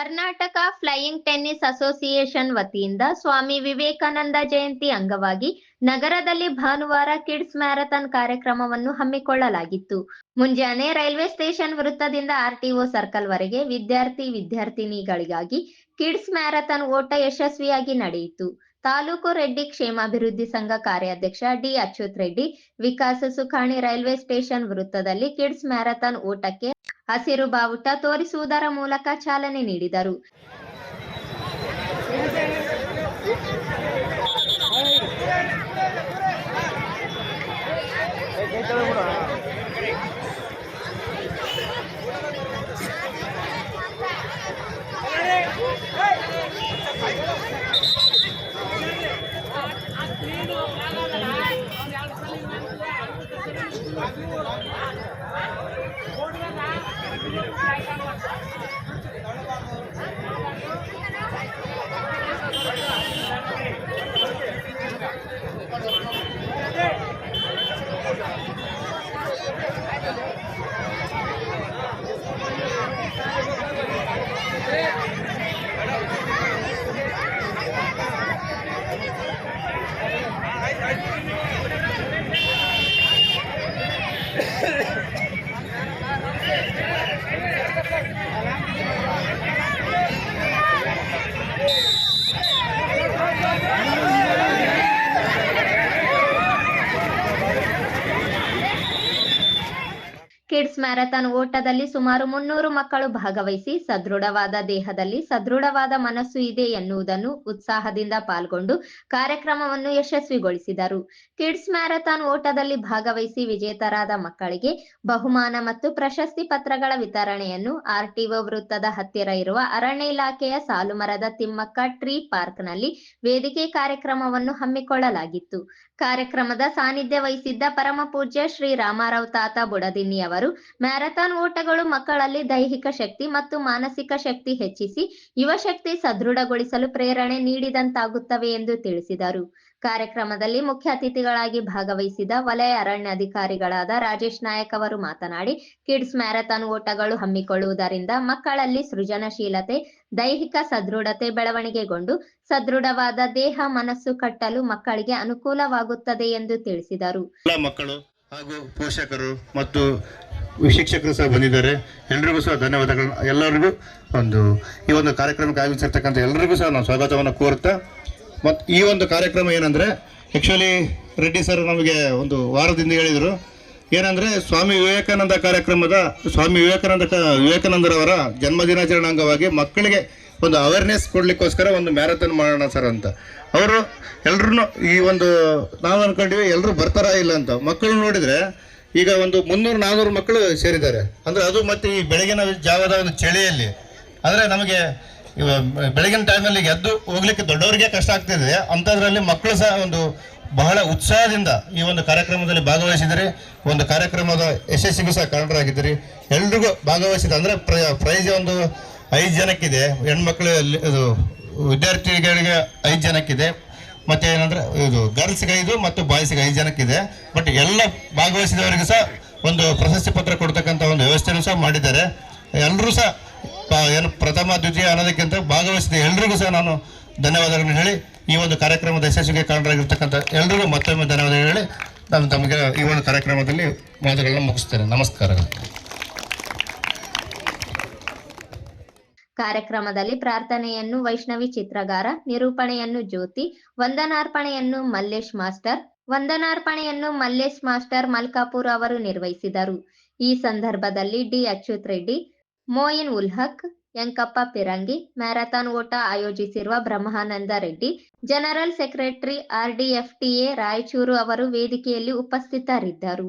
Karnataka flying tennis association ವತಿಯಿಂದ ಸ್ವಾಮಿ ವಿವೇಕಾನಂದ ಜಯಂತಿ ಅಂಗವಾಗಿ ನಗರದಲ್ಲಿ ಭಾನುವಾರ ಕಿಡ್ಸ್ ಮ್ಯಾರಥಾನ್ ಕಾರ್ಯಕ್ರಮವನ್ನು ಹಮ್ಮಿಕೊಳ್ಳಲಾಗಿತ್ತು. ಮುಂಜಾನೆ ರೈಲ್ವೆ ಸ್ಟೇಷನ್ ವೃತ್ತದಿಂದ ಆರ್ಟಿಒ ಸರ್ಕಲ್ ವರೆಗೆ ವಿದ್ಯಾರ್ಥಿ ವಿದ್ಯಾರ್ಥಿನಿಗಳಿಗಾಗಿ ಕಿಡ್ಸ್ ಮ್ಯಾರಥಾನ್ ಓಟ ಯಶಸ್ವಿಯಾಗಿ ನಡೆಯಿತು. ತಾಲೂಕು ರೆಡ್ಡಿ ಕ್ಷೇಮಾಭಿವೃದ್ಧಿ ಸಂಘ ಕಾರ್ಯಾಧ್ಯಕ್ಷ D Achyut Reddy, Vikas Sukhani railway station ವೃತ್ತದಲ್ಲಿ ಕಿಡ್ಸ್ ಮ್ಯಾರಥಾನ್ ಓಟಕ್ಕೆ ಹಸಿರು ಬಾವುಟ ತೋರಿಸುವುದರ ಮೂಲಕ ಚಾಲನೆ ನೀಡಿದರು. Yeah. ಕಿಡ್ಸ್ ಮ್ಯಾರಥಾನ್ ಓಟದಲ್ಲಿ ಸುಮಾರು ಮುನ್ನೂರು ಮಕ್ಕಳು ಭಾಗವಹಿಸಿ ಸದೃಢವಾದ ದೇಹದಲ್ಲಿ ಸದೃಢವಾದ ಮನಸ್ಸು ಇದೆ ಎನ್ನುವುದನ್ನು ಉತ್ಸಾಹದಿಂದ ಪಾಲ್ಗೊಂಡು ಕಾರ್ಯಕ್ರಮವನ್ನು ಯಶಸ್ವಿಗೊಳಿಸಿದರು ಕಿಡ್ಸ್ ಮ್ಯಾರಥಾನ್ ಓಟದಲ್ಲಿ ಭಾಗವಹಿಸಿ ವಿಜೇತರಾದ ಮಕ್ಕಳಿಗೆ ಬಹುಮಾನ ಮತ್ತು ಪ್ರಶಸ್ತಿ ಪತ್ರಗಳ ವಿತರಣೆಯನ್ನು ಆರ್ಟಿಒ ವೃತ್ತದ ಹತ್ತಿರ ಇರುವ ಅರಣ್ಯ ಇಲಾಖೆಯ ಸಾಲುಮರದ ತಿಮ್ಮಕ್ಕ ಟ್ರೀ ಪಾರ್ಕ್ನಲ್ಲಿ ವೇದಿಕೆ ಕಾರ್ಯಕ್ರಮವನ್ನು ಹಮ್ಮಿಕೊಳ್ಳಲಾಗಿತ್ತು ಕಾರ್ಯಕ್ರಮದ ಸಾನ್ನಿಧ್ಯ ವಹಿಸಿದ್ದ ಪರಮ ಪೂಜ್ಯ ಶ್ರೀ ರಾಮಾರಾವ್ ತಾತ ಬುಡದಿನ್ನಿ ಅವರು, ಮ್ಯಾರಥಾನ್ ಓಟಗಳು ಮಕ್ಕಳಲ್ಲಿ ದೈಹಿಕ ಶಕ್ತಿ ಮತ್ತು ಮಾನಸಿಕ ಶಕ್ತಿ ಹೆಚ್ಚಿಸಿ ಯುವ ಶಕ್ತಿ ಸದೃಢಗೊಳಿಸಲು ಪ್ರೇರಣೆ ನೀಡಿದಂತಾಗುತ್ತವೆ ಎಂದು ತಿಳಿಸಿದರು. ಕಾರ್ಯಕ್ರಮದಲ್ಲಿ ಮುಖ್ಯ ಅತಿಥಿಗಳಾಗಿ ಭಾಗವಹಿಸಿದ ವಲಯ ಅರಣ್ಯಾಧಿಕಾರಿಗಳಾದ ರಾಜೇಶ್ ನಾಯಕ್ ಅವರು ಮಾತನಾಡಿ, ಕಿಡ್ಸ್ ಮ್ಯಾರಥಾನ್ ಓಟಗಳು ಹಮ್ಮಿಕೊಳ್ಳುವುದರಿಂದ ಮಕ್ಕಳಲ್ಲಿ ಸೃಜನಶೀಲತೆ, ದೈಹಿಕ ಸದೃಢತೆ ಬೆಳವಣಿಗೆಗೊಂಡು ಸದೃಢವಾದ ದೇಹ, ಮನಸ್ಸು ಕಟ್ಟಲು ಮಕ್ಕಳಿಗೆ ಅನುಕೂಲವಾಗುತ್ತದೆ ಎಂದು ತಿಳಿಸಿದರು. ಮಕ್ಕಳು ಹಾಗೂ ಪೋಷಕರು ಮತ್ತು ಶಿಕ್ಷಕರು ಸಹ ಬಂದಿದ್ದಾರೆ. ಎಲ್ರಿಗೂ ಸಹ ಧನ್ಯವಾದಗಳು. ಎಲ್ಲರಿಗೂ ಒಂದು ಈ ಒಂದು ಕಾರ್ಯಕ್ರಮಕ್ಕೆ ಆಗಮಿಸಿರ್ತಕ್ಕಂಥ ಎಲ್ಲರಿಗೂ ಸಹ ನಾವು ಸ್ವಾಗತವನ್ನು ಕೋರುತ್ತಾ ಮತ್ತು ಈ ಒಂದು ಕಾರ್ಯಕ್ರಮ ಏನಂದರೆ ಆ್ಯಕ್ಚುಲಿ ರೆಡ್ಡಿ ಸರ್ ನಮಗೆ ಒಂದು ವಾರದಿಂದ ಹೇಳಿದರು. ಏನಂದರೆ, ಸ್ವಾಮಿ ವಿವೇಕಾನಂದ ಕಾರ್ಯಕ್ರಮದ, ಸ್ವಾಮಿ ವಿವೇಕಾನಂದ ವಿವೇಕಾನಂದರವರ ಜನ್ಮದಿನಾಚರಣೆ ಅಂಗವಾಗಿ ಮಕ್ಕಳಿಗೆ ಒಂದು ಅವೇರ್ನೆಸ್ ಕೊಡಲಿಕ್ಕೋಸ್ಕರ ಒಂದು ಮ್ಯಾರಥಾನ್ ಮಾಡೋಣ ಸರ್ ಅಂತ. ಅವರು ಎಲ್ಲರೂ ಈ ಒಂದು, ನಾವು ಅಂದ್ಕೊಂಡಿವಿ ಎಲ್ಲರೂ ಬರ್ತಾರಾ ಇಲ್ಲ ಅಂತ. ಮಕ್ಕಳು ನೋಡಿದರೆ ಈಗ ಒಂದು ಮುನ್ನೂರು ನಾನ್ನೂರು ಮಕ್ಕಳು ಸೇರಿದ್ದಾರೆ. ಅಂದರೆ ಅದು ಮತ್ತು ಈ ಬೆಳಗಿನ ಜಾವದ ಒಂದು ಚಳಿಯಲ್ಲಿ. ಅಂದರೆ ನಮಗೆ ಬೆಳಗಿನ ಟೈಮಲ್ಲಿ ಎದ್ದು ಹೋಗ್ಲಿಕ್ಕೆ ದೊಡ್ಡವರಿಗೆ ಕಷ್ಟ ಆಗ್ತಿದೆ. ಅಂಥದ್ರಲ್ಲಿ ಮಕ್ಕಳು ಸಹ ಒಂದು ಬಹಳ ಉತ್ಸಾಹದಿಂದ ಈ ಒಂದು ಕಾರ್ಯಕ್ರಮದಲ್ಲಿ ಭಾಗವಹಿಸಿದರೆ. ಒಂದು ಕಾರ್ಯಕ್ರಮದ ಯಶಸ್ಸಿಗೂ ಸಹ ಕಾರಣರಾಗಿದ್ದೀರಿ. ಎಲ್ರಿಗೂ ಭಾಗವಹಿಸಿದ ಅಂದರೆ ಪ್ರೈಸ್ ಒಂದು ಐದು ಜನಕ್ಕಿದೆ. ಹೆಣ್ಮಕ್ಳು ಇದು ವಿದ್ಯಾರ್ಥಿಗಳಿಗೆ ಐದು ಜನಕ್ಕಿದೆ. ಮತ್ತೆ ಏನಂದ್ರೆ ಇದು ಗರ್ಲ್ಸ್ಗೆ ಐದು ಮತ್ತು ಬಾಯ್ಸ್ಗೆ ಐದು ಜನಕ್ಕಿದೆ. ಬಟ್ ಎಲ್ಲ ಭಾಗವಹಿಸಿದವರಿಗೂ ಸಹ ಒಂದು ಪ್ರಶಸ್ತಿ ಪತ್ರ ಕೊಡ್ತಕ್ಕಂಥ ಒಂದು ವ್ಯವಸ್ಥೆನೂ ಸಹ ಮಾಡಿದ್ದಾರೆ. ಎಲ್ಲರೂ ಸಹ ಏನು ಪ್ರಥಮ, ದ್ವಿತೀಯ ಅನ್ನೋದಕ್ಕಿಂತ ಭಾಗವಹಿಸಿದ ಎಲ್ರಿಗೂ ಸಹ ನಾನು ಧನ್ಯವಾದಗಳನ್ನು ಹೇಳಿ, ಈ ಒಂದು ಕಾರ್ಯಕ್ರಮದ ಯಶಸ್ವಿಗೆ ಕಾರಣರಾಗಿರ್ತಕ್ಕಂಥ ಎಲ್ರಿಗೂ ಮತ್ತೊಮ್ಮೆ ಧನ್ಯವಾದಗಳು ಹೇಳಿ, ನಾನು ತಮಗೆ ಈ ಒಂದು ಕಾರ್ಯಕ್ರಮದಲ್ಲಿ ಮಾತುಗಳನ್ನು ಮುಗಿಸ್ತೇನೆ. ನಮಸ್ಕಾರಗಳು. ಕಾರ್ಯಕ್ರಮದಲ್ಲಿ ಪ್ರಾರ್ಥನೆಯನ್ನು ವೈಷ್ಣವಿ ಚಿತ್ರಗಾರ, ನಿರೂಪಣೆಯನ್ನು ಜ್ಯೋತಿ, ವಂದನಾರ್ಪಣೆಯನ್ನು ಮಲ್ಲೇಶ್ ಮಾಸ್ಟರ್, ವಂದನಾರ್ಪಣೆಯನ್ನು ಮಲ್ಲೇಶ್ ಮಾಸ್ಟರ್ ಮಲ್ಕಾಪುರ್ ಅವರು ನಿರ್ವಹಿಸಿದರು. ಈ ಸಂದರ್ಭದಲ್ಲಿ ಡಿ. ಅಚ್ಯುತ್ ರೆಡ್ಡಿ ಮೋಯಿನ್ ಉಲ್ಹಕ್ ಯಂಕಪ್ಪ ಪಿರಂಗಿ, ಮ್ಯಾರಥಾನ್ ಓಟ ಆಯೋಜಿಸಿರುವ Brahmananda Reddy, general secretary RDFTA Raichur ಅವರು ವೇದಿಕೆಯಲ್ಲಿ ಉಪಸ್ಥಿತರಿದ್ದರು.